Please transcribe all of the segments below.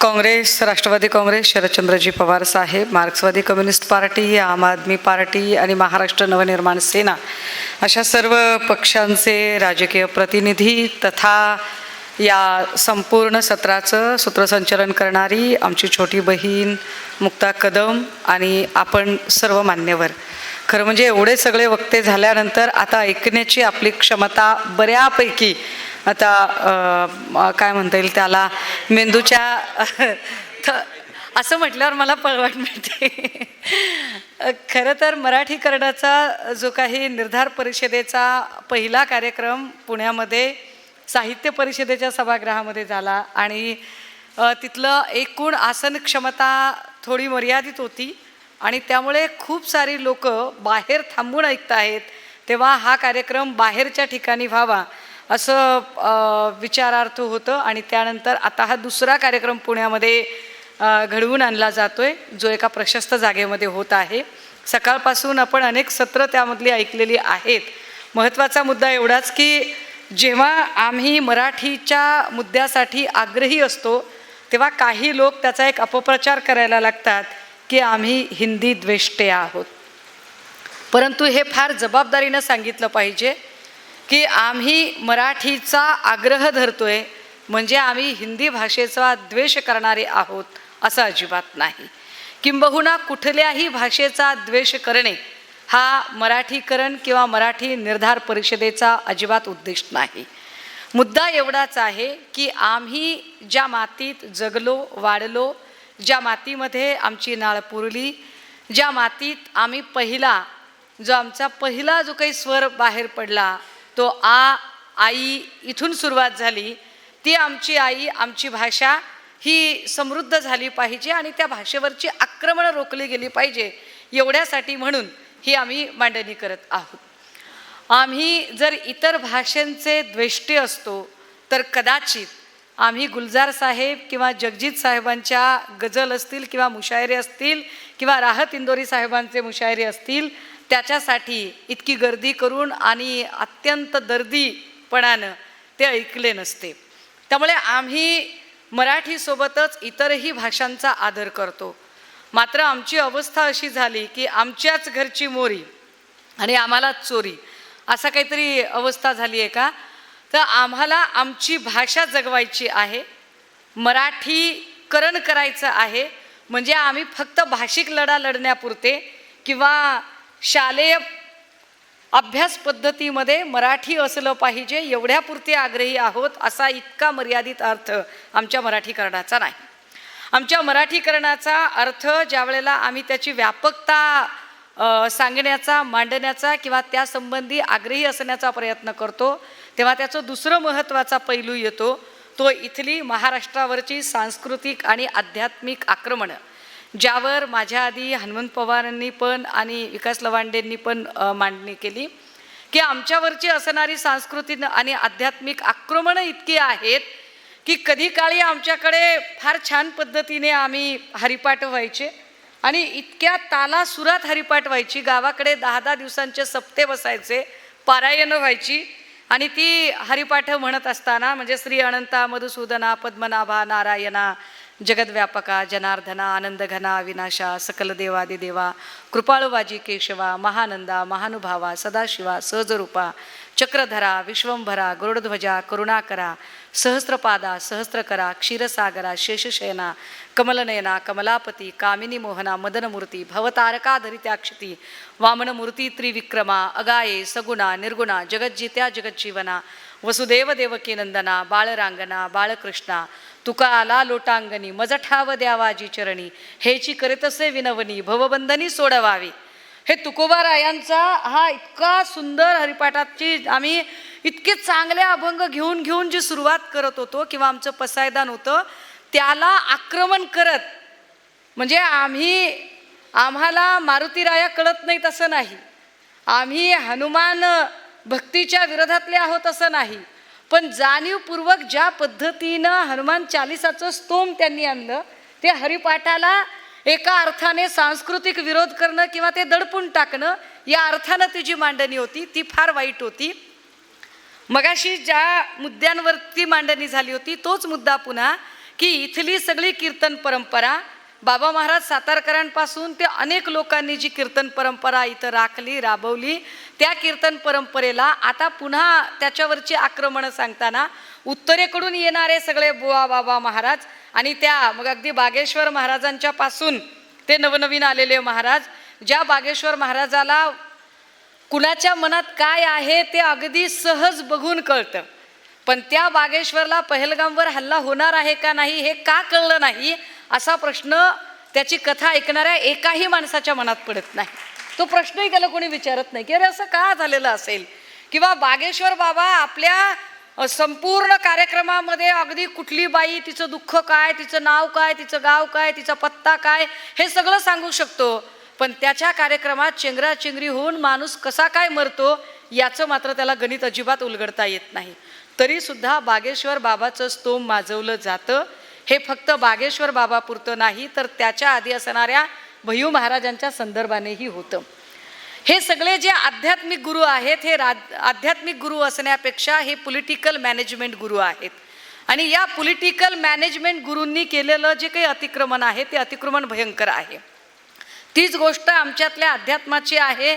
काँग्रेस राष्ट्रवादी काँग्रेस शरदचंद्रजी पवार साहेब मार्क्सवादी communist party आम आदमी party आणि महाराष्ट्र नवनिर्माण सेना अशा सर्व पक्षांचे राजकीय प्रतिनिधी तथा या संपूर्ण सत्राचं सूत्रसंचलन करणारी आमची छोटी बहीण मुक्ता कदम आणि आपण सर्व मान्यवर. खरं म्हणजे एवढे सगळे वक्ते झाल्यानंतर आता ऐकण्याची आपली क्षमता बऱ्यापैकी आता काय म्हणता येईल त्याला मेंदूच्या थ असं म्हटल्यावर मला पळवाट मिळते. खरं तर मराठीकरणाचा जो काही निर्धार परिषदेचा पहिला कार्यक्रम पुण्यामध्ये साहित्य परिषदेच्या सभागृहामध्ये झाला आणि तिथलं एकूण आसन क्षमता थोडी मर्यादित होती आणि त्यामुळे खूप सारी लोक बाहेर थांबून ऐकत आहेत तेव्हा हा कार्यक्रम बाहेरच्या ठिकाणी व्हावा. असं विचारार्थ होतं आणि त्यानंतर आता हा दुसरा कार्यक्रम पुण्यामध्ये घडवून आणला जातो आहे जो एका प्रशस्त जागेमध्ये होत आहे. सकाळपासून आपण अनेक सत्र त्यामधली ऐकलेली आहेत. महत्त्वाचा मुद्दा एवढाच की जेव्हा आम्ही मराठीच्या मुद्द्यासाठी आग्रही असतो तेव्हा काही लोक त्याचा एक अपप्रचार करायला लागतात की आम्ही हिंदी द्वेष्टे आहोत. परंतु हे फार जबाबदारीनं सांगितलं पाहिजे. की आम्ही मराठीचा आग्रह धरतोय म्हणजे आम्ही हिंदी भाषेचा द्वेष करणारे आहोत असं अजिबात नाही. किंबहुना कुठल्याही भाषेचा द्वेष करणे हा मराठीकरण किंवा मराठी निर्धार परिषदेचा अजिबात उद्देश नाही. मुद्दा एवढाच आहे की आम्ही ज्या मातीत जगलो वाढलो ज्या मातीमध्ये आमची नाळ पुरली ज्या मातीत आम्ही पहिला जो आमचा पहिला जो काही स्वर बाहेर पडला तो आ आई इथून सुरुवात झाली. ती आमची आई आमची भाषा ही समृद्ध झाली पाहिजे आणि त्या भाषेवरची आक्रमणं रोखली गेली पाहिजे एवढ्यासाठी म्हणून ही आम्ही मांडणी करत आहोत. आम्ही जर इतर भाषांचे द्वेष्टे असतो तर कदाचित आम्ही गुलजार साहेब किंवा जगजीत साहेबांच्या गझल असतील किंवा मुशायरे असतील किंवा राहत इंदोरी साहेबांचे मुशायरे असतील त्याच्यासाठी इतकी गर्दी करून आणि अत्यंत दर्दीपणानं ते ऐकले नसते. त्यामुळे आम्ही मराठीसोबतच इतरही भाषांचा आदर करतो. मात्र आमची अवस्था अशी झाली की आमच्याच घरची मोरी आणि आम्हालाच चोरी असा काहीतरी अवस्था झाली आहे का? तर आम्हाला आमची भाषा जगवायची आहे मराठीकरण करायचं आहे. म्हणजे आम्ही फक्त भाषिक लढा लढण्यापुरते किंवा शालेय अभ्यास पद्धतीमध्ये मराठी असलं पाहिजे एवढ्यापुरते आग्रही आहोत असा इतका मर्यादित अर्थ आमच्या मराठीकरणाचा नाही. आमच्या मराठीकरणाचा अर्थ ज्या वेळेला आम्ही त्याची व्यापकता सांगण्याचा मांडण्याचा किंवा त्यासंबंधी आग्रही असण्याचा प्रयत्न करतो तेव्हा त्याचं दुसरं महत्त्वाचा पैलू येतो तो इथली महाराष्ट्रावरची सांस्कृतिक आणि आध्यात्मिक आक्रमणं. ज्यावर माझ्या आधी हनुमंत पवारांनी पण आणि विकास लवांडेंनी पण मांडणी केली की आमच्यावरची असणारी सांस्कृतिक आणि आध्यात्मिक आक्रमणं इतकी आहेत की कधी काळी आमच्याकडे फार छान पद्धतीने आम्ही हरिपाठ व्हायचे आणि इतक्या ताला सुरात हरिपाठ व्हायची. गावाकडे दहा दहा दिवसांचे सप्ते बसायचे पारायणं व्हायची आणि ती हरिपाठ म्हणत असताना म्हणजे श्री अनंता मधुसूदना पद्मनाभा नारायणा जगद्व्यापका जनार्दना आनंदघना विनाशा सकल देवादी कृपाळुबाजी केशवा महानंदा महानुभावा सदाशिवा सहजरूपा चक्रधरा विश्वंभरा गरुडध्वजा करुणाकरा सहस्त्रपादा सहस्त्रकरा क्षीरसागरा शेषशयना कमलनयना कमलापती कामिनी मोहना मदनमूर्ती भवतारकाधरित्याक्षिती वामनमूर्ती त्रिविक्रमा अगाये सगुणा निर्गुणा जगज्जित्या जगज्जीवना वसुदेव देवकी नंदना बाळरांगना बाळकृष्णा तुका आला लोटांगणी मज ठाव द्यावाजी चरणी. हेची करीतसे विनवनी भवबंधनी सोडवावी. हे तुकोबारायांचा हा इतका सुंदर हरिपाठाची आम्ही इतके चांगले अभंग घेऊन घेऊन जी सुरुवात करत होतो किंवा आमचं पसायदान होतं त्याला आक्रमण करत म्हणजे आम्ही आम्हाला मारुतीराया कळत नाहीत असं नाही. आम्ही हनुमान भक्तीच्या विरोधातले आहोत असं नाही. पण जाणीवपूर्वक ज्या पद्धतीनं हनुमान चालिसाचं स्तोम त्यांनी आणलं ते हरिपाठाला एका अर्थाने सांस्कृतिक विरोध करणं किंवा ते दडपून टाकणं या अर्थानं ती जी मांडणी होती ती फार वाईट होती. मगाशी ज्या मुद्द्यांवरती मांडणी झाली होती तोच मुद्दा पुन्हा की इथली सगळी कीर्तन परंपरा बाबा महाराज सातारकरांपासून ते अनेक लोकांनी जी कीर्तन परंपरा इथं राखली राबवली त्या कीर्तन परंपरेला आता पुन्हा त्याच्यावरची आक्रमणं सांगताना उत्तरेकडून येणारे सगळे बुवा बाबा महाराज आणि त्या मग अगदी बागेश्वर महाराजांच्या पासून ते नवनवीन आलेले महाराज ज्या बागेश्वर महाराजाला कुणाच्या मनात काय आहे ते अगदी सहज बघून कळतं. पण त्या बागेश्वरला पहलगामवर हल्ला होणार आहे का नाही हे का कळलं नाही? असा प्रश्न त्याची कथा ऐकणाऱ्या एकाही माणसाच्या मनात पडत नाही. तो प्रश्नही त्याला कोणी विचारत नाही की अरे असं का झालेलं असेल? किंवा बागेश्वर बाबा आपल्या संपूर्ण कार्यक्रमामध्ये अगदी कुठली बाई तिचं दुःख काय तिचं नाव काय तिचं गाव काय तिचा पत्ता काय हे सगळं सांगू शकतो. पण त्याच्या कार्यक्रमात चेंगराचेंगरी होऊन माणूस कसा काय मरतो याचं मात्र त्याला गणित अजिबात उलगडता येत नाही. तरीसुद्धा बागेश्वर बाबाचं स्तोम माजवलं जातं. हे फक्त बागेश्वर बाबापुरतं नाही तर त्याच्या आधी असणाऱ्या भयू महाराजांच्या संदर्भानेही होतं. हे सगळे जे आध्यात्मिक गुरु आहेत हे रा आध्यात्मिक गुरु असण्यापेक्षा हे पॉलिटिकल मॅनेजमेंट गुरु आहेत. आणि या पॉलिटिकल मॅनेजमेंट गुरूंनी केलेलं जे काही अतिक्रमण आहे ते अतिक्रमण भयंकर आहे. तीच गोष्ट आमच्यातल्या अध्यात्माची आहे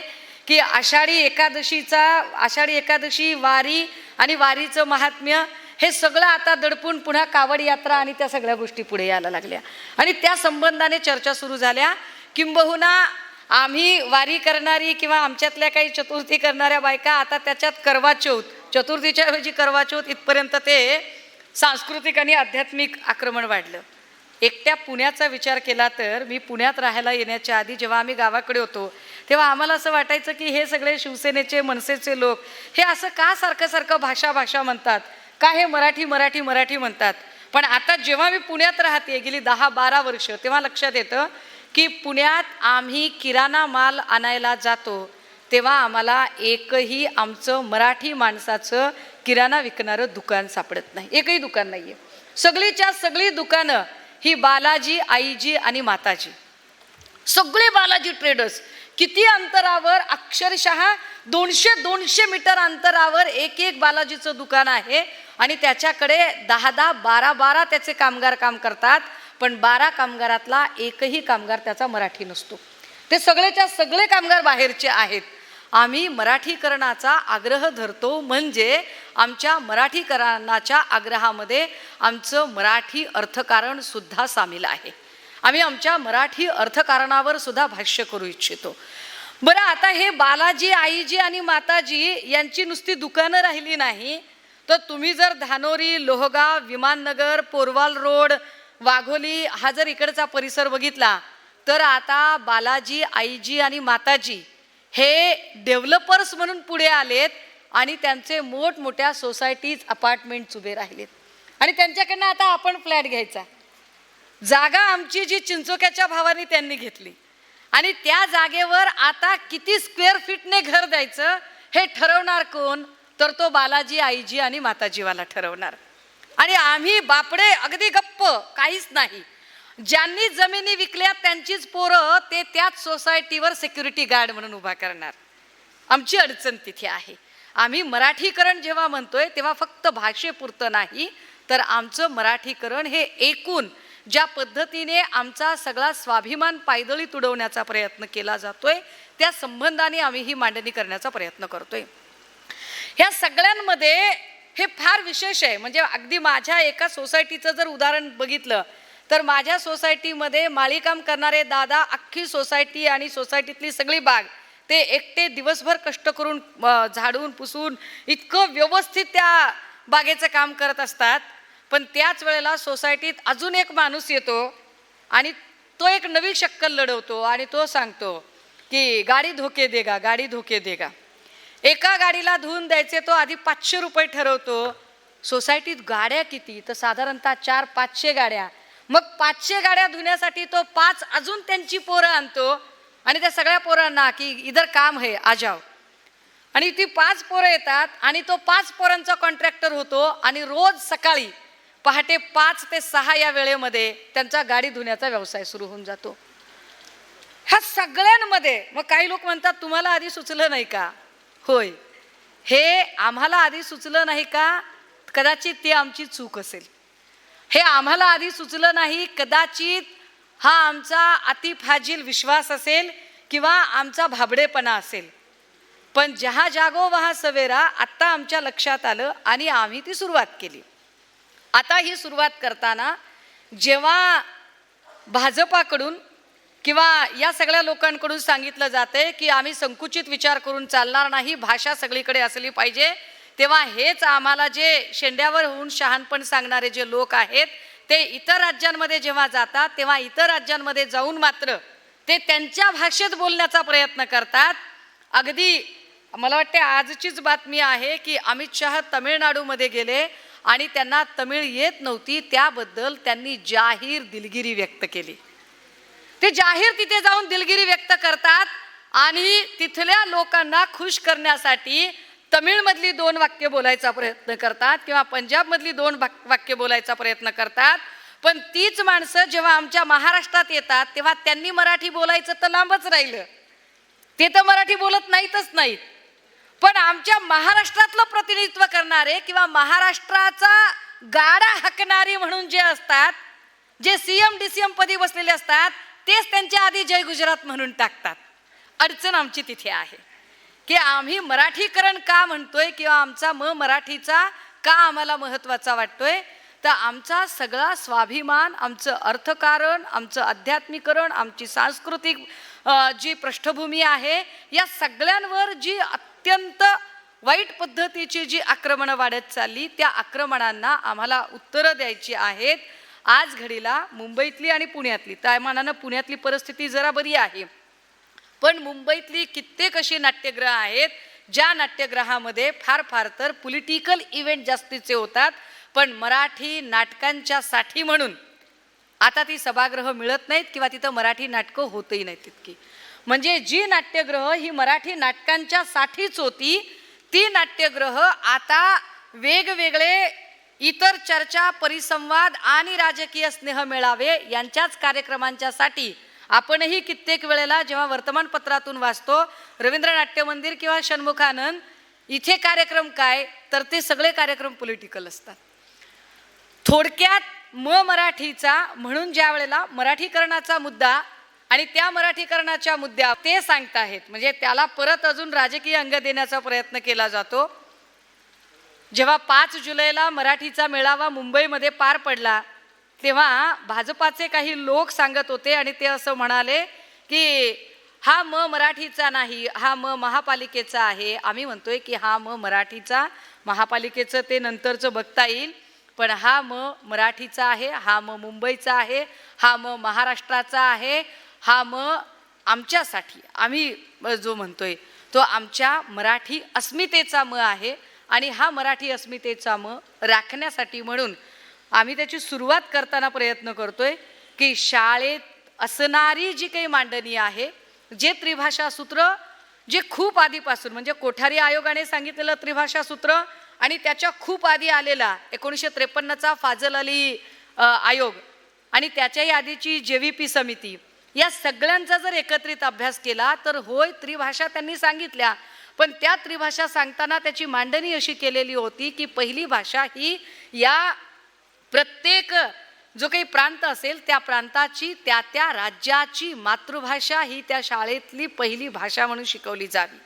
की आषाढी एकादशीचा आषाढी एकादशी वारी आणि वारीचं महात्म्य हे सगळं आता दडपून पुन्हा कावड यात्रा आणि त्या सगळ्या गोष्टी पुढे यायला लागल्या. आणि त्या संबंधाने चर्चा सुरू झाल्या किंबहुना आम्ही वारी करणारी किंवा आमच्यातल्या काही चतुर्थी करणाऱ्या बायका आता त्याच्यात करवाचौथ चतुर्थीच्या ऐवजी करवाचौथ इथपर्यंत ते सांस्कृतिक आणि आध्यात्मिक आक्रमण वाढलं. एकट्या पुण्याचा विचार केला तर मी पुण्यात राहायला येण्याच्या आधी जेव्हा आम्ही गावाकडे होतो तेव्हा आम्हाला असं वाटायचं की हे सगळे शिवसेनेचे मनसेचे लोक हे असं का सारखं सारखं भाषा भाषा म्हणतात? का हे मराठी मराठी मराठी म्हणतात. पण आता जेव्हा मी पुण्यात राहते गेली दहा बारा वर्ष तेव्हा लक्षात येतं की पुण्यात आम्ही किराणा माल आणायला जातो तेव्हा आम्हाला एकही आमचं मराठी माणसाचं किराणा विकणारं दुकान सापडत नाही. एकही दुकान नाही आहे सगळीच्या सगळी दुकानं ही बालाजी आईजी आणि माताजी. सगळे बालाजी ट्रेडर्स किती अंतरावर अक्षरशः दोनशे दोनशे मीटर अंतरावर एक एक बालाजीचं दुकान आहे आणि त्याच्याकडे दहा दहा बारा बारा त्याचे कामगार काम करतात पण बारा कामगारातला एकही कामगार त्याचा मराठी नसतो. ते सगळेच्या सगळे कामगार बाहेरचे आहेत. आम्ही मराठीकरणाचा आग्रह धरतो म्हणजे आमच्या मराठीकरणाच्या आग्रहामध्ये आमचं मराठी अर्थकारणसुद्धा सामील आहे. आम्ही आमच्या मराठी अर्थकारणावर सुद्धा भाष्य करू इच्छितो. बरं आता हे बालाजी आईजी आणि माताजी यांची नुसती दुकानं राहिली नाही तर तुम्ही जर धानोरी लोहगाव विमाननगर पोरवाल रोड वाघोली हा जर इकडचा परिसर बघितला तर आता बालाजी आईजी आणि माताजी हे डेव्हलपर्स म्हणून पुढे आलेत आणि त्यांचे मोठमोठ्या सोसायटीज अपार्टमेंट्स उभे राहिलेत. आणि त्यांच्याकडनं आता आपण फ्लॅट घ्यायचा. जागा आमची जी चिंचोक्याच्या भावाने त्यांनी घेतली. आणि त्या जागेवर आता किती स्क्वेअर फीटने घर द्यायचं हे ठरवणार कोण? तर तो बालाजी आईजी आणि माताजीवाला ठरवणार. आणि आम्ही बापडे अगदी गप्प काहीच नाही. ज्यांनी जमिनी विकल्या त्यांचीच पोरं ते त्याच सोसायटीवर सिक्युरिटी गार्ड म्हणून उभा करणार. आमची अडचण तिथे आहे. आम्ही मराठीकरण जेव्हा म्हणतोय तेव्हा फक्त भाषेपुरतं नाही तर आमचं मराठीकरण हे एकूण ज्या पद्धतीने आमचा सगळा स्वाभिमान पायदळी तुडवण्याचा प्रयत्न केला जातोय त्या संबंधाने आम्ही ही मांडणी करण्याचा प्रयत्न करतोय. ह्या सगळ्यांमध्ये हे फार विशेष आहे. म्हणजे अगदी माझ्या एका सोसायटीचं जर उदाहरण बघितलं तर माझ्या सोसायटीमध्ये माळीकाम करणारे दादा अख्खी सोसायटी आणि सोसायटीतली सगळी बाग ते एकटे दिवसभर कष्ट करून झाडून पुसून इतकं व्यवस्थित त्या बागेचं काम करत असतात. पण त्याच वेळेला सोसायटीत अजून एक माणूस येतो आणि तो एक नवी शक्कल लढवतो आणि तो सांगतो की गाडी धोके देगा गाडी धोके देगा. एका गाडीला धुवून द्यायचे तो आधी पाचशे रुपये ठरवतो. सोसायटीत गाड्या किती? तर साधारणतः चार पाचशे गाड्या. मग पाचशे गाड्या धुण्यासाठी तो पाच अजून त्यांची पोरं आणतो आणि त्या सगळ्या पोरांना की इधर काम आहे आजाव आणि ती पाच पोरं येतात आणि तो पाच पोरांचा कॉन्ट्रॅक्टर होतो आणि रोज सकाळी पहाटे पाच ते सहा या वेळेमध्ये त्यांचा गाडी धुण्याचा व्यवसाय सुरू होऊन जातो. ह्या सगळ्यांमध्ये मग काही लोक म्हणतात तुम्हाला आधी सुचलं नाही का? होय. हे आम्हाला आधी सुचलं नाही का? कदाचित ती आमची चूक असेल. हे आम्हाला आधी सुचलं नाही कदाचित हा आमचा अतिफाजील विश्वास असेल किंवा आमचा भाबडेपणा असेल. पण जहा जागो वहा सवेरा आत्ता आमच्या लक्षात आलं आणि आम्ही ती सुरुवात केली. आता ही सुरुवात करताना जेव्हा भाजपाकडून किंवा या सगळ्या लोकांकडून सांगितलं जाते की आम्ही संकुचित विचार करून चालणार नाही भाषा सगळीकडे असली पाहिजे तेव्हा हेच आम्हाला जे शेंड्यावर होऊन शहाणपण सांगणारे जे लोक आहेत ते इतर राज्यांमध्ये जेव्हा जातात तेव्हा इतर राज्यांमध्ये जाऊन मात्र ते त्यांच्या भाषेत बोलण्याचा प्रयत्न करतात. अगदी मला वाटते आजचीच बातमी आहे की अमित शहा तमिळनाडूमध्ये गेले. आणि त्यांना तमिळ येत नव्हती त्याबद्दल त्यांनी जाहीर दिलगिरी व्यक्त केली. ते जाहीर तिथे जाऊन दिलगिरी व्यक्त करतात आणि तिथल्या लोकांना खुश करण्यासाठी तमिळमधली दोन वाक्य बोलायचा प्रयत्न करतात किंवा पंजाबमधली दोन वाक- वाक्य बोलायचा प्रयत्न करतात. पण तीच माणसं जेव्हा आमच्या महाराष्ट्रात येतात तेव्हा त्यांनी मराठी बोलायचं तर लांबच राहिलं. ते तर मराठी बोलत नाहीतच नाहीत. पण आमच्या महाराष्ट्रातलं प्रतिनिधित्व करणारे किंवा महाराष्ट्राचा गाडा हकणारी म्हणून जे असतात जे C M D C M पदी बसलेले असतात तेच त्यांच्या आधी जय गुजरात म्हणून टाकतात. अडचण आमची तिथे आहे. की आम्ही मराठीकरण का म्हणतोय किंवा आमचा म मराठीचा का आम्हाला महत्त्वाचा वाटतोय तर आमचा सगळा स्वाभिमान आमचं अर्थकारण आमचं आध्यात्मिकरण आमची सांस्कृतिक जी पृष्ठभूमी आहे या सगळ्यांवर जी अत्यंत वाईट पद्धतीची जी आक्रमणं वाढत चालली त्या आक्रमणांना आम्हाला उत्तरं द्यायची आहेत. आज घडीला मुंबईतली आणि पुण्यातली त्या मानानं पुण्यातली परिस्थिती जरा बरी आहे. पण मुंबईतली कित्येक अशी नाट्यग्रह आहेत ज्या नाट्यगृहामध्ये फार फार तर पॉलिटिकल इव्हेंट जास्तीचे होतात. पण मराठी नाटकांच्या साठी म्हणून आता ती सभागृह मिळत नाहीत किंवा तिथं मराठी नाटकं होतही नाहीत तितकी. म्हणजे जी नाट्यग्रह ही मराठी नाटकांच्या साठीच होती ती नाट्यग्रह आता वेगवेगळे इतर चर्चा परिसंवाद आणि राजकीय स्नेह मेळावे यांच्याच कार्यक्रमांच्या साठी आपणही कित्येक वेळेला जेव्हा वर्तमानपत्रातून वाचतो रवींद्र नाट्य मंदिर किंवा षण्मुखानंद इथे कार्यक्रम काय? तर ते सगळे कार्यक्रम पॉलिटिकल असतात. थोडक्यात म मराठीचा म्हणून ज्या वेळेला मराठीकरणाचा मुद्दा आणि त्या मराठीकरणाच्या मुद्द्या ते सांगताहेत. म्हणजे त्याला परत अजून राजकीय अंग देण्याचा प्रयत्न केला जातो. जेव्हा पाच जुलैला मराठीचा मेळावा मुंबईमध्ये पार पडला तेव्हा भाजपाचे काही लोक सांगत होते आणि ते असं म्हणाले की हा म मराठीचा नाही हा म महापालिकेचा आहे. आम्ही म्हणतोय की हा म मराठीचा महापालिकेचं ते नंतरचं बघता येईल. पण हा म मराठीचा आहे हा म मुंबईचा आहे हा म महाराष्ट्राचा आहे हा म आमच्यासाठी आम्ही जो जो म्हणतोय तो आमच्या मराठी अस्मितेचा म आहे आणि हा मराठी अस्मितेचा म राखण्यासाठी म्हणून आम्ही त्याची सुरुवात करताना प्रयत्न करतोय की शाळेत असणारी जी काही मांडणी आहे जे त्रिभाषा सूत्र जे खूप आधीपासून म्हणजे कोठारी आयोगाने सांगितलेलं त्रिभाषा सूत्र आणि त्याच्या खूप आधी आलेला एकोणीसशे त्रेपन्नचा फाजल अली आयोग आणि त्याच्याही आधीची जे व्ही पी समिती या सगळ्यांचा जर एकत्रित अभ्यास केला तर होय त्रिभाषा त्यांनी सांगितल्या. पण त्या त्रिभाषा सांगताना त्याची मांडणी अशी केलेली होती की पहिली भाषा ही या प्रत्येक जो काही प्रांत असेल त्या प्रांताची त्या त्या राज्याची मातृभाषा ही त्या शाळेतली पहिली भाषा म्हणून शिकवली जावी.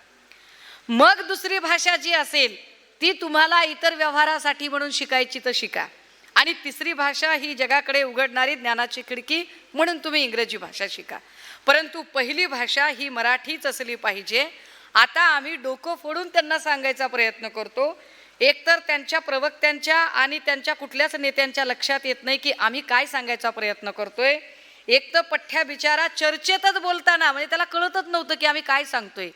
मग दुसरी भाषा जी असेल ती तुम्हाला इतर व्यवहारासाठी म्हणून शिकायची तर शिका. आणि तिसरी भाषा ही जगाकडे उघडणारी ज्ञानाची खिडकी म्हणून तुम्ही इंग्रजी भाषा शिका. परंतु पहिली भाषा ही मराठीच असली पाहिजे. आता आम्ही डोकं फोडून त्यांना सांगायचा प्रयत्न करतो. एकतर त्यांच्या प्रवक्त्यांच्या आणि त्यांच्या कुठल्याच नेत्यांच्या लक्षात येत नाही की आम्ही काय सांगायचा प्रयत्न करतोय. एक तर पठ्ठ्या बिचारा चर्चेतच बोलताना म्हणजे त्याला कळतच नव्हतं की आम्ही काय सांगतोय.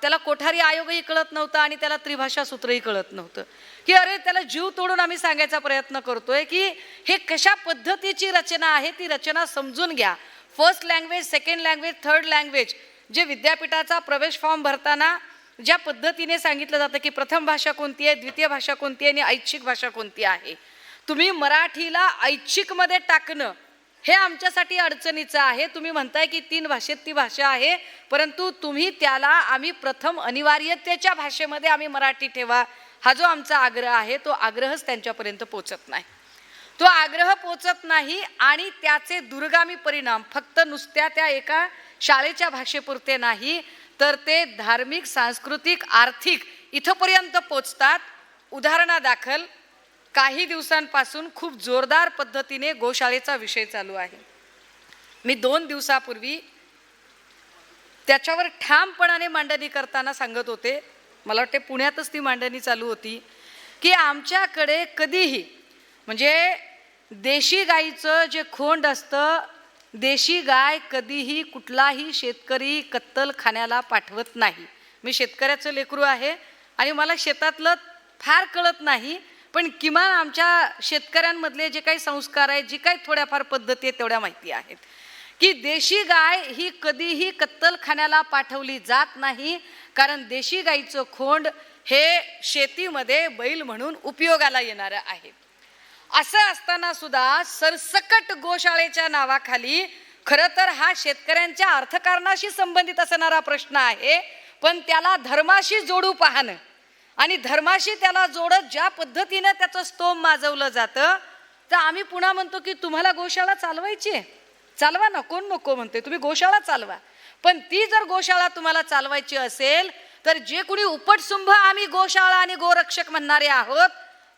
त्याला कोठारी आयोगही कळत नव्हता आणि त्याला त्रिभाषा सूत्रही कळत नव्हतं. की अरे त्याला जीव तोडून आम्ही सांगायचा प्रयत्न करतोय की हे कशा पद्धतीची रचना आहे ती रचना समजून घ्या. First language second language third language जे विद्यापीठाचा प्रवेश फॉर्म भरताना ज्या पद्धतीने सांगितलं जातं की प्रथम भाषा कोणती आहे द्वितीय भाषा कोणती आहे आणि ऐच्छिक भाषा कोणती आहे. तुम्ही मराठीला ऐच्छिकमध्ये टाकणं हे आमच्यासाठी अडचणीचं आहे. तुम्ही म्हणताय की तीन भाषेत ती भाषा आहे परंतु तुम्ही त्याला आम्ही प्रथम अनिवार्यतेच्या भाषेमध्ये आम्ही मराठी ठेवा. हा जो आमचा आग्रह आहे तो आग्रहच त्यांच्यापर्यंत पोचत नाही. तो आग्रह पोचत नाही आणि त्याचे दुर्गामी परिणाम फक्त नुसत्या त्या एका शाळेच्या भाषेपुरते नाही तर ते धार्मिक सांस्कृतिक आर्थिक इथंपर्यंत पोचतात. उदाहरणादाखल काही दिवसांपासून खूप जोरदार पद्धतीने गोशाळेचा विषय चालू आहे. मी दोन दिवसापूर्वी त्याच्यावर ठामपणाने मांडणी करताना सांगत होते मला वाटते पुण्यातच ती मांडणी चालू होती की आमच्याकडे कधीही म्हणजे देशी गाईचं जे खोंड असतं देशी गाय कधीही कुठलाही शेतकरी कत्तल खाण्याला पाठवत नाही. मी शेतकऱ्याचं लेकरू आहे आणि मला शेतातलं फार कळत नाही पण किमान आमच्या शेतकऱ्यांमधले जे काही संस्कार आहेत जी काही थोड्याफार पद्धती आहेत तेवढ्या माहिती आहेत. की देशी गाय ही कधीही कत्तलखान्याला पाठवली जात नाही कारण देशी गाईचं खोंड हे शेतीमध्ये बैल म्हणून उपयोगाला येणारं आहे. असं असताना सुद्धा सरसकट गोशाळेच्या नावाखाली खरं तर हा शेतकऱ्यांच्या अर्थकारणाशी संबंधित असणारा प्रश्न आहे पण त्याला धर्माशी जोडू पाहणं आणि धर्माशी त्याला जोडत ज्या पद्धतीनं त्याचं स्तोम माजवलं जातं तर आम्ही पुन्हा म्हणतो की तुम्हाला गोशाळा चालवायची आहे. चालवा ना कोण नको म्हणते तुम्ही गोशाळा चालवा. पण ती जर गोशाळा तुम्हाला चालवायची असेल तर जे कुणी उपटसुंभ आम्ही गोशाळा आणि गोरक्षक म्हणणारे आहोत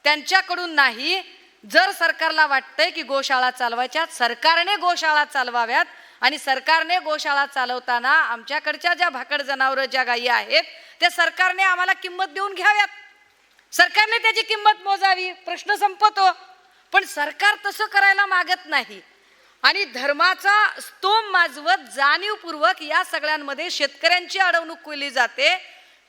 त्यांच्याकडून नाही. जर सरकारला वाटतंय की गोशाळा चालवायच्या सरकारने गोशाळा चालवाव्यात आणि सरकारने गोशाळा चालवताना आमच्याकडच्या ज्या भाकड जनावरं ज्या गायी आहेत त्या सरकारने आम्हाला किंमत देऊन घ्याव्यात. सरकारने त्याची किंमत मोजावी प्रश्न संपतो. पण सरकार तसं करायला मागत नाही. आणि धर्माचा स्तोम माजवत जाणीवपूर्वक या सगळ्यांमध्ये शेतकऱ्यांची अडवणूक केली जाते.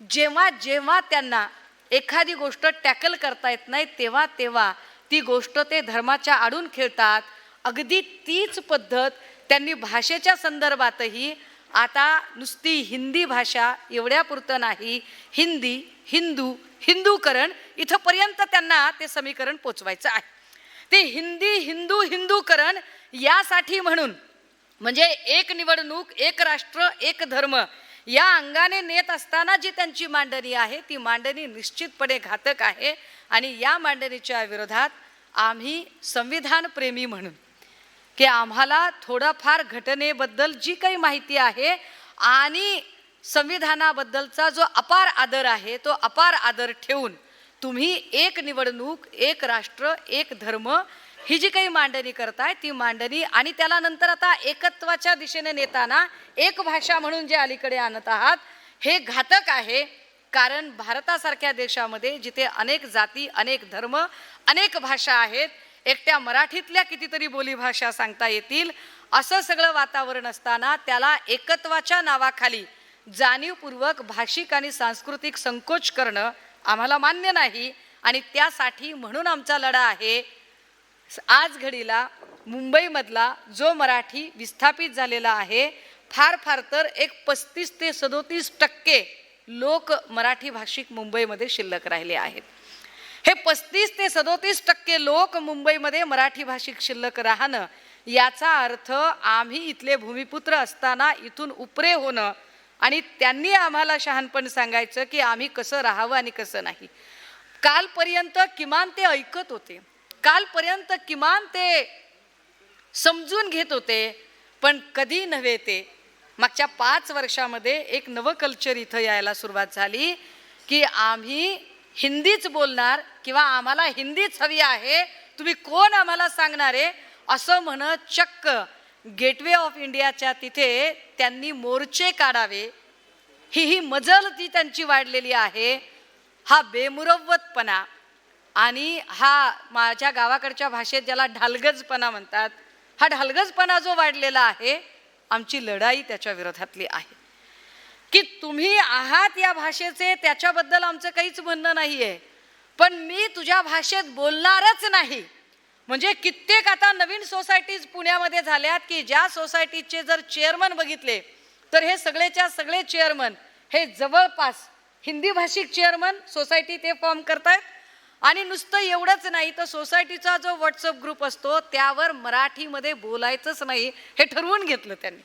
जेव्हा जेव्हा त्यांना एखादी गोष्ट टॅकल करता येत नाही तेव्हा तेव्हा ती गोष्ट ते धर्माच्या आडून खेळतात. अगदी तीच पद्धत त्यांनी भाषेच्या संदर्भातही आता नुसती हिंदी भाषा एवढ्यापुरतं नाही. हिंदी हिंदू हिंदूकरण इथंपर्यंत त्यांना ते समीकरण पोचवायचं आहे. ते हिंदी हिंदू हिंदूकरण यासाठी म्हणून म्हणजे एक निवडणूक एक राष्ट्र एक धर्म या अंगाने नेत असताना जी त्यांची मांडणी आहे ती मांडणी निश्चितपणे घातक आहे. आणि या मांडणीच्या विरोधात आम्ही संविधानप्रेमी म्हणून की आम्हाला थोडंफार घटनेबद्दल जी काही माहिती आहे आणि संविधानाबद्दलचा जो अपार आदर आहे तो अपार आदर ठेवून तुम्ही एक निवडणूक एक राष्ट्र एक धर्म ही जी काही मांडणी करताय ती मांडणी आणि त्याला नंतर आता एकत्वाच्या दिशेने नेताना एक भाषा म्हणून जे अलीकडे आणत आहात हे घातक आहे. कारण भारतासारख्या देशामध्ये जिथे अनेक जाती अनेक धर्म अनेक भाषा आहेत एकट्या मराठीतल्या कितीतरी बोलीभाषा सांगता येतील. असं सगळं वातावरण असताना त्याला एकत्वाच्या नावाखाली जाणीवपूर्वक भाषिक आणि सांस्कृतिक संकोच करणं आम्हाला मान्य नाही. आणि त्यासाठी म्हणून आमचा लढा आहे. आज घडीला मुंबईमधला जो मराठी विस्थापित झालेला आहे फार फार तर एक पस्तीस ते सदोतीस टक्के लोक मराठी भाषिक मुंबईमध्ये शिल्लक राहिले आहेत. हे पस्तीस ते सदोतीस टक्के लोक मुंबईमध्ये मराठी भाषिक शिल्लक राहणं याचा अर्थ आम्ही इथले भूमिपुत्र असताना इथून उपरे होणं आणि त्यांनी आम्हाला शहाणपण सांगायचं की आम्ही कसं राहावं आणि कसं नाही. कालपर्यंत किमान ते ऐकत होते. कालपर्यंत किमान ते समजून घेत होते पण कधी नव्हे ते. मागच्या पाच वर्षामध्ये एक नवं कल्चर इथं यायला सुरुवात झाली की आम्ही हिंदीच बोलणार किंवा आम्हाला हिंदीच हवी आहे तुम्ही कोण आम्हाला सांगणार आहे? असं म्हणत चक्क गेटवे ऑफ इंडियाच्या तिथे त्यांनी मोर्चे काढावे. ही ही मजल ती त्यांची वाढलेली आहे. हा बेमुरवतपणा आणि हा माझ्या गावाकडच्या भाषेत ज्याला ढालगजपणा म्हणतात हा ढालगजपणा जो वाढलेला आहे आमची लढाई त्याच्या विरोधातली आहे. की तुम्ही आहात या भाषेचे त्याच्याबद्दल आमचं काहीच म्हणणं नाही आहे पण मी तुझ्या भाषेत बोलणारच नाही. म्हणजे कित्येक आता नवीन सोसायटीज पुण्यामध्ये झाल्यात की ज्या सोसायटीचे जर चेअरमन बघितले तर हे सगळेच्या सगळे चेअरमन हे जवळपास हिंदी भाषिक चेअरमन सोसायटी ते फॉर्म करतायत. आणि नुसतं एवढंच नाही तर सोसायटीचा जो व्हॉट्सअप ग्रुप असतो त्यावर मराठीमध्ये बोलायचंच नाही हे ठरवून घेतलं त्यांनी.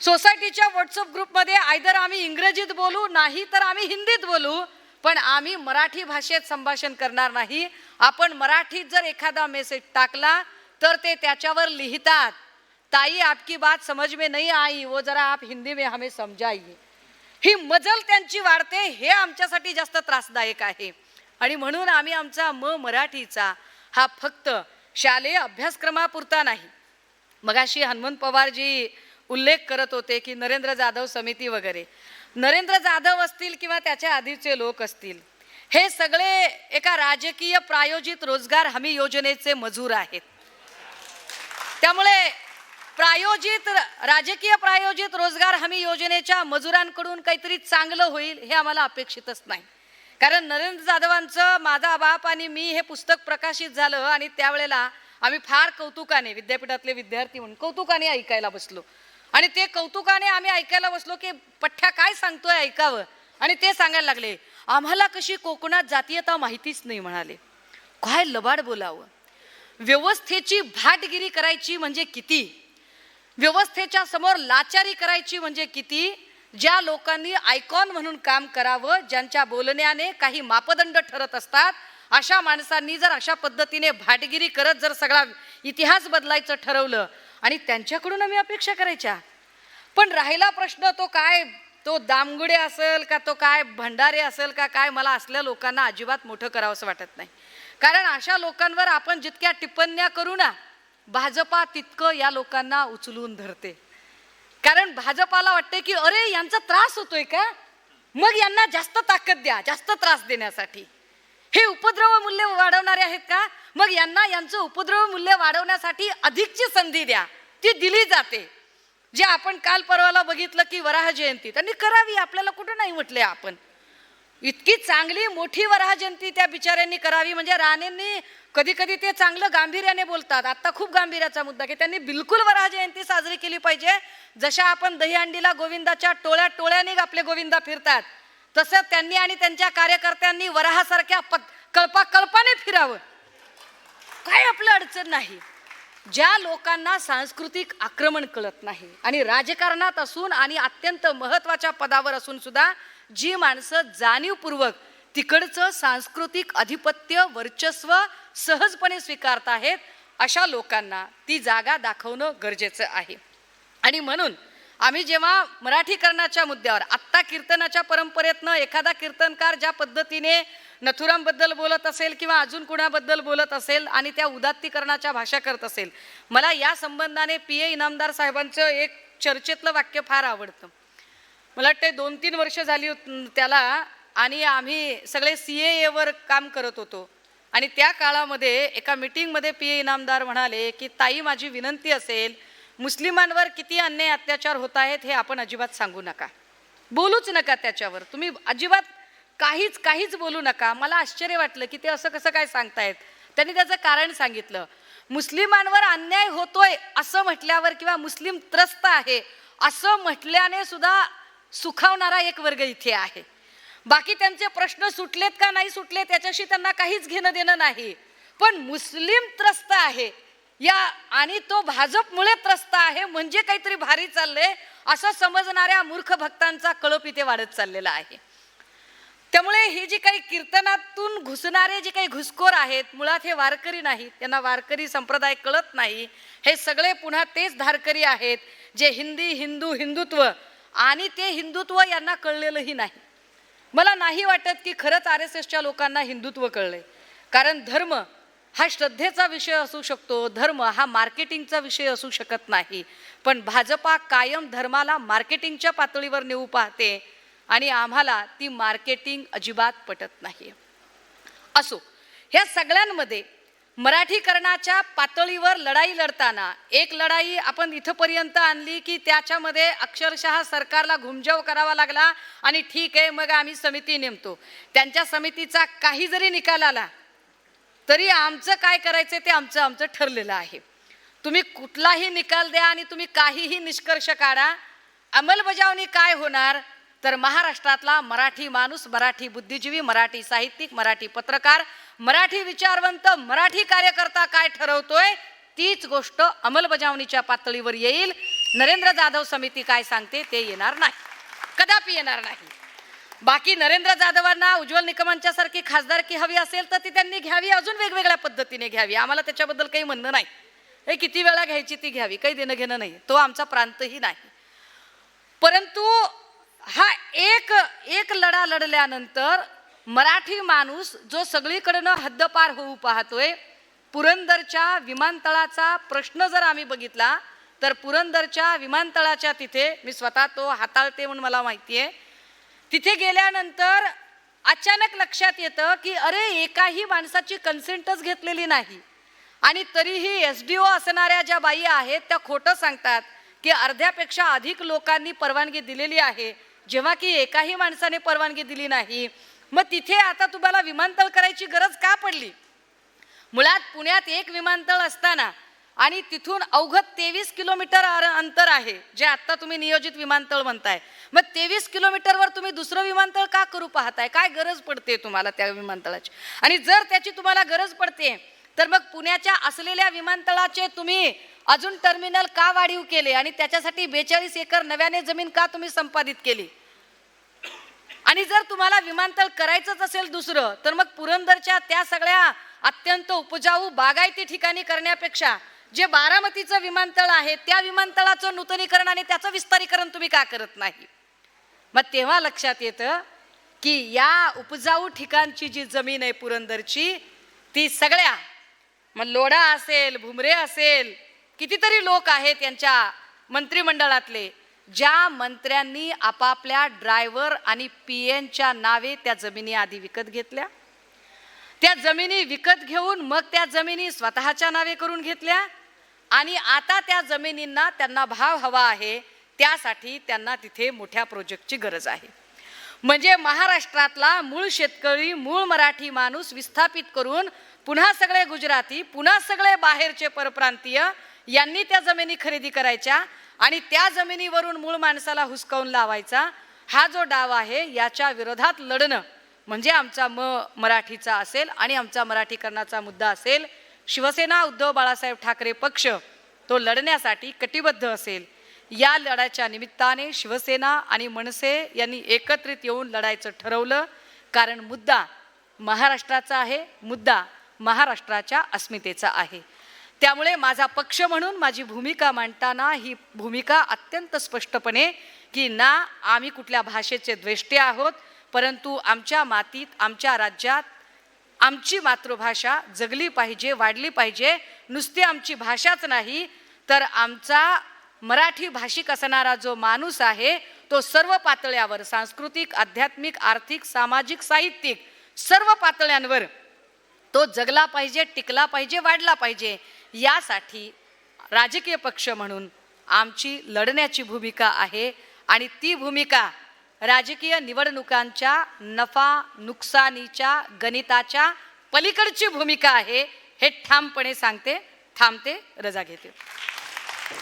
सोसायटीच्या व्हॉट्सअप ग्रुपमध्ये आयदर आम्ही इंग्रजीत बोलू नाही तर आम्ही हिंदीत बोलू पण आम्ही मराठी भाषेत संभाषण करणार नाही. आपण मराठीत जर एखादा मेसेज टाकला तर ते त्याच्यावर लिहितात. ताई आपकी बात समज में नाही आई वो जरा आप हिंदी में हमें समजाइए ही मजल त्यांची वाढते हे आमच्यासाठी जास्त त्रासदायक आहे. आणि म्हणून आम्ही आमचा म मराठीचा हा फक्त शालेय अभ्यासक्रमापुरता नाही. मगाशी हनुमंत पवारजी उल्लेख करत होते की नरेंद्र जाधव समिती वगैरे. नरेंद्र जाधव असतील किंवा त्याच्या आधीचे लोक असतील हे सगळे एका राजकीय प्रायोजित रोजगार हमी योजनेचे मजूर आहेत. त्यामुळे प्रायोजित राजकीय प्रायोजित रोजगार हमी योजनेच्या मजुरांकडून काहीतरी चांगलं होईल हे आम्हाला अपेक्षितच नाही. कारण नरेंद्र जाधवांचं माझा बाप आणि मी हे पुस्तक प्रकाशित झालं आणि त्यावेळेला आम्ही फार कौतुकाने विद्यापीठातले विद्यार्थी म्हणून कौतुकाने ऐकायला बसलो. आणि ते कौतुकाने आम्ही ऐकायला बसलो की पठ्ठ्या काय सांगतोय ऐकावं? आणि ते सांगायला लागले आम्हाला कशी कोकणात जातीयता माहितीच नाही म्हणाले. काय लबाड बोलावं? व्यवस्थेची भाटगिरी करायची म्हणजे किती? व्यवस्थेच्या समोर लाचारी करायची म्हणजे किती? ज्या लोकांनी आयकॉन म्हणून काम करावं ज्यांच्या बोलण्याने काही मापदंड ठरत असतात अशा माणसांनी जर अशा पद्धतीने भाटगिरी करत जर सगळा इतिहास बदलायचं ठरवलं आणि त्यांच्याकडून आम्ही अपेक्षा करायच्या. पण राहिला प्रश्न तो काय? तो दामगुडे असेल का तो काय भंडारे असेल का काय मला असल्या लोकांना अजिबात मोठं करावं असं वाटत नाही. कारण अशा लोकांवर आपण जितक्या टिप्पण्या करू ना भाजपा तितकं या लोकांना उचलून धरते. कारण भाजपाला वाटते की अरे यांचा त्रास होतोय का? मग यांना जास्त ताकद द्या जास्त त्रास देण्यासाठी. हे उपद्रव मूल्य वाढवणारे आहेत का? मग यांना यांचं उपद्रव मूल्य वाढवण्यासाठी अधिकची संधी द्या. ती दिली जाते. जे आपण काल परवाला बघितलं की वराह जयंती त्यांनी करावी आपल्याला कुठं नाही म्हटले आपण. इतकी चांगली मोठी वराह जयंती त्या बिचाऱ्यांनी करावी. म्हणजे राणेंनी कधी कधी ते चांगलं गांभीर्याने बोलतात. आत्ता खूप गांभीर्याचा मुद्दा की त्यांनी बिलकुल वराह जयंती साजरी केली पाहिजे. जशा आपण दहीहंडीला गोविंदाच्या टोळ्या टोळ्याने आपले गोविंदा फिरतात तसं त्यांनी आणि त्यांच्या कार्यकर्त्यांनी वराहासारख्या प कल्पा कल्पाने फिरावं. काय आपलं अडचण नाही. ज्या लोकांना सांस्कृतिक आक्रमण कळत नाही आणि राजकारणात असून आणि अत्यंत महत्त्वाच्या पदावर असून सुद्धा जी माणसं जाणीवपूर्वक तिकडचं सांस्कृतिक आधिपत्य वर्चस्व सहजपणे स्वीकारत आहेत अशा लोकांना ती जागा दाखवणं गरजेचं आहे. आणि म्हणून आम्ही जेव्हा मराठीकरणाच्या मुद्द्यावर आत्ता कीर्तनाच्या परंपरेतनं एखादा कीर्तनकार ज्या पद्धतीने नथुरामबद्दल बोलत असेल किंवा अजून कुणाबद्दल बोलत असेल आणि त्या उदात्तीकरणाच्या भाषा करत असेल मला या संबंधाने पी ए इनामदार साहेबांचं एक चर्चेतलं वाक्य फार आवडतं. मला वाटते दोन तीन वर्ष झाली त्याला आणि आम्ही सगळे सी एवर काम करत होतो. आणि त्या काळामध्ये एका मिटिंगमध्ये पी ए इनामदार म्हणाले की ताई माझी विनंती असेल मुस्लिमांवर किती अन्याय अत्याचार होत आहेत हे आपण अजिबात सांगू नका. बोलूच नका त्याच्यावर. तुम्ही अजिबात काहीच काहीच बोलू नका. मला आश्चर्य वाटलं की ते असं कसं काय सांगतायत? त्यांनी त्याचं कारण सांगितलं. मुस्लिमांवर अन्याय होतोय असं म्हटल्यावर किंवा मुस्लिम त्रस्त आहे असं म्हटल्याने सुद्धा सुखावणारा एक वर्ग इथे आहे. बाकी त्यांचे प्रश्न सुटलेत का नाही सुटले त्याच्याशी त्यांना काहीच घेणं देणं नाही. पण मुस्लिम त्रस्त आहे. या आणि तो भाजपमुळे त्रस्त आहे म्हणजे काहीतरी भारी चाललंय असं समजणाऱ्या मूर्ख भक्तांचा कळप इथे वाढत चाललेला आहे. त्यामुळे ही जी काही कीर्तनातून घुसणारे जे काही घुसखोर आहेत मुळात हे वारकरी नाहीत त्यांना वारकरी संप्रदाय कळत नाही. हे सगळे पुन्हा तेच धारकरी आहेत जे हिंदी हिंदू हिंदुत्व आणि ते हिंदुत्व यांना कळलेलंही नाही. मला नाही वाटत की खरंच आर एस एसच्या लोकांना हिंदुत्व कळलंय. कारण धर्म हा श्रद्धेचा विषय असू शकतो धर्म हा मार्केटिंगचा विषय असू शकत नाही. पण भाजपा कायम धर्माला मार्केटिंगच्या पातळीवर नेऊ पाहते आणि आम्हाला ती मार्केटिंग अजिबात पटत नाही असो ह्या सगळ्यांमध्ये मराठीकरणाच्या पातळीवर लढाई लढताना एक लढाई आपण इथंपर्यंत आणली की त्याच्यामध्ये अक्षरशः सरकारला घुमजाव करावा लागला आणि ठीक आहे मग आम्ही समिती नेमतो. त्यांच्या समितीचा काही जरी निकाल आला तरी आमचं काय करायचं ते आमचं आमचं ठरलेलं आहे. तुम्ही कुठलाही निकाल द्या आणि तुम्ही काहीही निष्कर्ष काढा. अंमलबजावणी काय होणार? तर महाराष्ट्रातला मराठी माणूस मराठी बुद्धिजीवी मराठी साहित्यिक मराठी पत्रकार मराठी विचारवंत मराठी कार्यकर्ता काय ठरवतोय तीच गोष्ट अंमलबजावणीच्या पातळीवर येईल. नरेंद्र जाधव समिती काय सांगते ते येणार नाही. कदापि येणार नाही. बाकी नरेंद्र जाधवांना उज्ज्वल निकमांच्या सारखी खासदारकी हवी असेल तर ती त्यांनी घ्यावी अजून वेगवेगळ्या पद्धतीने घ्यावी. आम्हाला त्याच्याबद्दल काही म्हणणं नाही. हे किती वेळा घ्यायची ती घ्यावी काही देणं घेणं नाही. तो आमचा प्रांतही नाही. परंतु हा एक एक लढा लढल्यानंतर मराठी माणूस जो सगळीकडनं हद्दपार होऊ पाहतोय पुरंदरच्या विमानतळाचा प्रश्न जर आम्ही बघितला तर पुरंदरच्या विमानतळाच्या तिथे मी स्वतः तो हाताळते म्हणून मला माहिती आहे तिथे गेल्यानंतर अचानक लक्षात येतं की अरे एकाही माणसाची कन्सेंटच घेतलेली नाही. आणि तरीही एस डी ओ असणाऱ्या ज्या बाई आहेत त्या खोटं सांगतात की अर्ध्यापेक्षा अधिक लोकांनी परवानगी दिलेली आहे. जेव्हा की एकाही माणसाने परवानगी दिली नाही मग तिथे आता तुम्हाला विमानतळ करायची गरज का पडली? मुळात पुण्यात एक विमानतळ असताना आणि तिथून अवघत तेवीस किलोमीटर आर- अंतर आहे जे आत्ता तुम्ही नियोजित विमानतळ म्हणताय. मग तेवीस किलोमीटरवर तुम्ही दुसरं विमानतळ का करू पाहताय? काय गरज पडते तुम्हाला त्या विमानतळाची? आणि जर त्याची तुम्हाला गरज पडते तर मग पुण्याच्या असलेल्या विमानतळाचे तुम्ही अजून टर्मिनल का वाढीव केले आणि त्याच्यासाठी बेचाळीस एकर नव्याने जमीन का तुम्ही संपादित केली? आणि जर तुम्हाला विमानतळ करायचंच असेल दुसरं तर मग पुरंदरच्या त्या सगळ्या अत्यंत उपजाऊ बागायती ठिकाणी करण्यापेक्षा जे बारामतीचं विमानतळ आहे त्या विमानतळाचं नूतनीकरण आणि त्याचं विस्तारीकरण तुम्ही का करत नाही? मग तेव्हा लक्षात येतं की या उपजाऊ ठिकाणची जी जमीन आहे पुरंदरची ती सगळ्या मग लोढा असेल भुमरे असेल कितीतरी लोक आहेत यांच्या मंत्रिमंडळातले ज्या मंत्र्यांनी आपापल्या ड्रायव्हर आणि पी एनच्या नावे त्या जमिनी आधी विकत घेतल्या. त्या जमिनी विकत घेऊन मग त्या जमिनी स्वतःच्या नावे करून घेतल्या आणि आता त्या जमिनींना त्यांना भाव हवा आहे त्यासाठी त्यांना तिथे मोठ्या प्रोजेक्टची गरज आहे. म्हणजे महाराष्ट्रातला मूळ शेतकरी मूळ मराठी माणूस विस्थापित करून पुन्हा सगळे गुजराती पुन्हा सगळे बाहेरचे परप्रांतीय यांनी त्या जमिनी खरेदी करायच्या आणि त्या जमिनीवरून मूळ माणसाला हुसकावून लावायचा. हा जो डाव आहे याच्या विरोधात लढणं म्हणजे आमचा म मराठीचा असेल आणि आमचा मराठीकरणाचा मुद्दा असेल शिवसेना उद्धव बाळासाहेब ठाकरे पक्ष तो लढण्यासाठी कटिबद्ध असेल. या लढ्याच्या निमित्ताने शिवसेना आणि मनसे यांनी एकत्रित येऊन लढायचं ठरवलं. कारण मुद्दा महाराष्ट्राचा आहे मुद्दा महाराष्ट्राच्या अस्मितेचा आहे. त्यामुळे माझा पक्ष म्हणून माझी भूमिका मांडताना ही भूमिका अत्यंत स्पष्टपणे की ना आम्ही कुठल्या भाषेचे द्वेष्टे आहोत परंतु आमच्या मातीत आमच्या राज्यात आमची मातृभाषा जगली पाहिजे वाढली पाहिजे. नुसती आमची भाषाच नाही तर आमचा मराठी भाषिक असणारा जो माणूस आहे तो सर्व पातळ्यावर सांस्कृतिक आध्यात्मिक आर्थिक सामाजिक साहित्यिक सर्व पातळ्यांवर तो जगला पाहिजे टिकला पाहिजे वाढला पाहिजे. यासाठी राजकीय पक्ष म्हणून आमची लढण्याची भूमिका आहे आणि ती भूमिका राजकीय निवडणुकांच्या नफा नुकसानीच्या गणिताच्या पलीकडची भूमिका आहे हे ठामपणे सांगते थांबते रजा घेते.